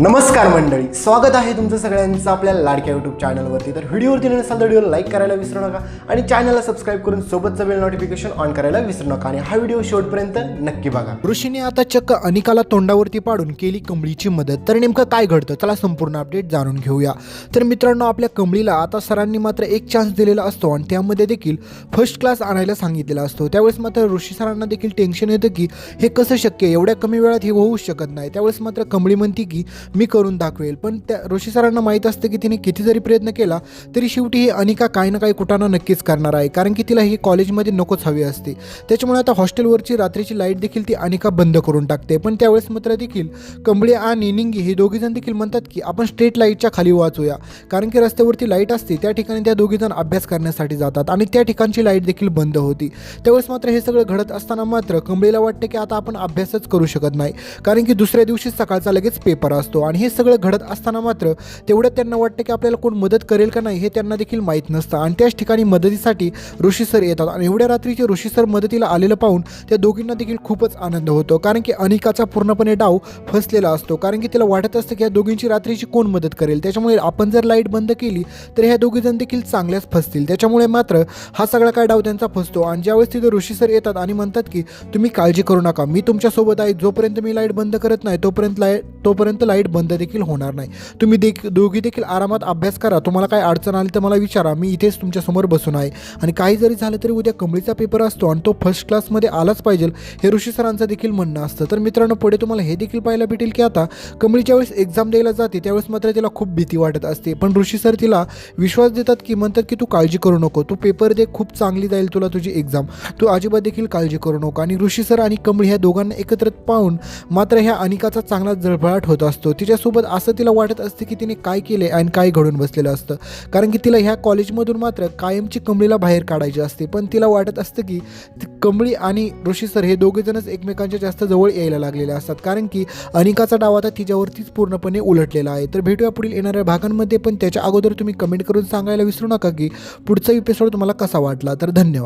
नमस्कार मंडळी स्वागत आहे तुमचं सगळ्यांचं आपल्या लाडक्या यूट्यूब चॅनलवरती तर व्हिडिओवरती नसाल तर व्हिडिओ लाईक करायला विसरू नका आणि चॅनलला सबस्क्राईब करून सोबतचं बेल नोटिफिकेशन ऑन करायला विसरू नका. आणि हा व्हिडिओ शेवटपर्यंत नक्की बघा. ऋषीने आता चक्क अनिकाला तोंडावरती पाडून केली कमळीची मदत. तर नेमकं काय घडतं? चला संपूर्ण अपडेट जाणून घेऊया. तर मित्रांनो आपल्या कमळीला आता सरांनी मात्र एक चान्स दिलेला असतो आणि त्यामध्ये देखील फर्स्ट क्लास आणायला सांगितलेला असतो. त्यावेळेस मात्र ऋषी सरांना देखील टेन्शन येतं की हे कसं शक्य एवढ्या कमी वेळात हे होऊच शकत नाही. त्यावेळेस मात्र कमळी म्हणते की मी करून दाखवेल. पण त्या ऋषी सरांना माहीत असतं की तिने किती जरी प्रयत्न केला तरी शेवटी ही अनिका काही ना काही कुठाना नक्कीच करणार आहे. कारण की तिला ही कॉलेजमध्ये नकोच हवी असते. त्याच्यामुळे आता हॉस्टेलवरची रात्रीची लाइट देखील ती अनिका बंद करून टाकते. पण त्यावेळेस मात्र देखील कंबळी आणि निंगी हे दोघीजण देखील म्हणतात की आपण स्ट्रीट लाईटच्या खाली वाचूया. कारण की रस्त्यावरती लाइट असते त्या ठिकाणी त्या दोघीजण अभ्यास करण्यासाठी जातात आणि त्या ठिकाणची लाइट देखील बंद होती. त्यावेळेस मात्र हे सगळं घडत असताना मात्र कंबळीला वाटतं की आता आपण अभ्यासच करू शकत नाही. कारण की दुसऱ्या दिवशी सकाळचा लगेच पेपर असतो. आणि हे सगळं घडत असताना मात्र तेवढं त्यांना वाटतं की आपल्याला कोण मदत करेल का नाही हे त्यांना देखील माहीत नसतं. आणि त्याच ठिकाणी मदतीसाठी ऋषी सर येतात. आणि एवढ्या रात्रीचे ऋषी सर मदतीला आलेलं पाहून त्या दोघींना देखील खूपच आनंद होतो. कारण की अनिकाचा पूर्णपणे डाव फसलेला असतो. कारण की तिला वाटत असतं की या दोघींची रात्रीची कोण मदत करेल? त्याच्यामुळे आपण जर लाइट बंद केली तर ह्या दोघीजण देखील चांगल्याच फसतील. त्याच्यामुळे मात्र हा सगळा काय डाव त्यांचा फसतो. आणि ज्यावेळेस तिथे ऋषी सर येतात आणि म्हणतात की तुम्ही काळजी करू नका. मी तुमच्यासोबत आहे. जोपर्यंत मी लाइट बंद करत नाही तोपर्यंत लाइट तोपर्यंत लाइट बंद देखील होणार नाही. तुम्ही देख दोघी देखील आरामात अभ्यास करा. तुम्हाला काय अडचण आली तर मला विचारा. मी इथेच तुमच्यासमोर बसून आहे. आणि काही जरी झालं तरी उद्या कमळीचा पेपर असतो आणि तो फर्स्ट क्लासमध्ये आलाच पाहिजे. हे ऋषी सरांचं देखील म्हणणं असतं. तर मित्रांनो पुढे तुम्हाला हे देखील पाहायला भेटेल की आता कमळीच्या वेळेस एक्झाम द्यायला जाते. त्यावेळेस मात्र तिला खूप भीती वाटत असते. पण ऋषी सर तिला विश्वास देतात की म्हणतात की तू काळजी करू नको. तू पेपर दे खूप चांगली जाईल तुला तुझी एक्झाम तू अजिबात देखील काळजी करू नको. आणि ऋषी सर आणि कमळी ह्या दोघांना एकत्र पाहून मात्र ह्या अनिकाचा चांगला जळभळाट होत असतो. तिच्यासोबत असं तिला वाटत असते की तिने काय केले आणि काय घडून बसलेलं असतं. कारण की तिला ह्या कॉलेजमधून मात्र कायमची कमळीला बाहेर काढायची असते. पण तिला वाटत असतं की कमळी आणि ऋषी सर हे दोघेजणच एकमेकांच्या जास्त जवळ यायला लागलेले असतात. कारण की अनिकाचा डाव आता तिच्यावरतीच पूर्णपणे उलटलेला आहे. तर भेटूया पुढील येणाऱ्या भागांमध्ये. पण त्याच्या अगोदर तुम्ही कमेंट करून सांगायला विसरू नका की पुढचा एपिसोड तुम्हाला कसा वाटला. तर धन्यवाद.